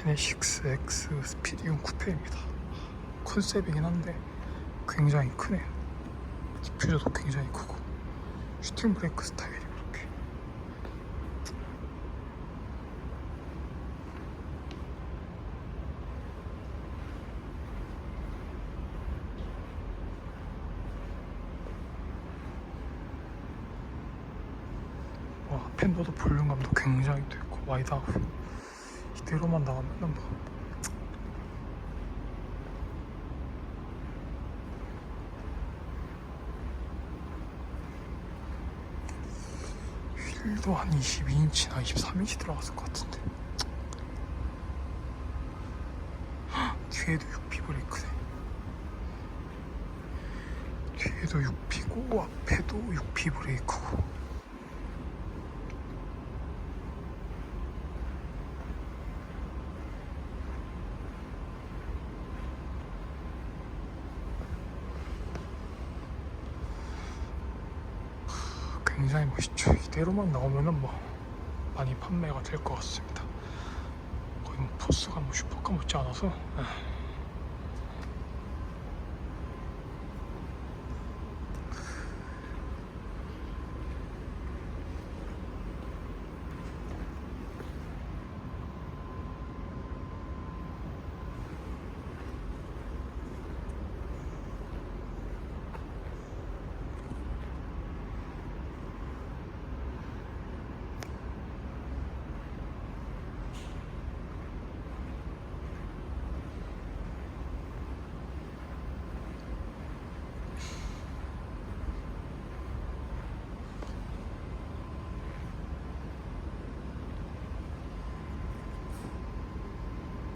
제네식스 X 스피디움 쿠페입니다. 컨셉이긴 한데 굉장히 크네요. 디퓨저도 굉장히 크고 슈팅 브레이크 스타일이 이렇게 와 펜더도 볼륨감도 굉장히 되고 와이드하고 이대로만 나가면은 뭐 휠도 한 22인치나 23인치 들어갔을 것 같은데. 헉, 뒤에도 6피 브레이크네. 뒤에도 6피고 앞에도 6피 브레이크고 굉장히 멋있죠. 이대로만 나오면은 뭐 많이 판매가 될 것 같습니다. 거의 뭐 포스가 뭐 슈퍼카 못지 않아서 예.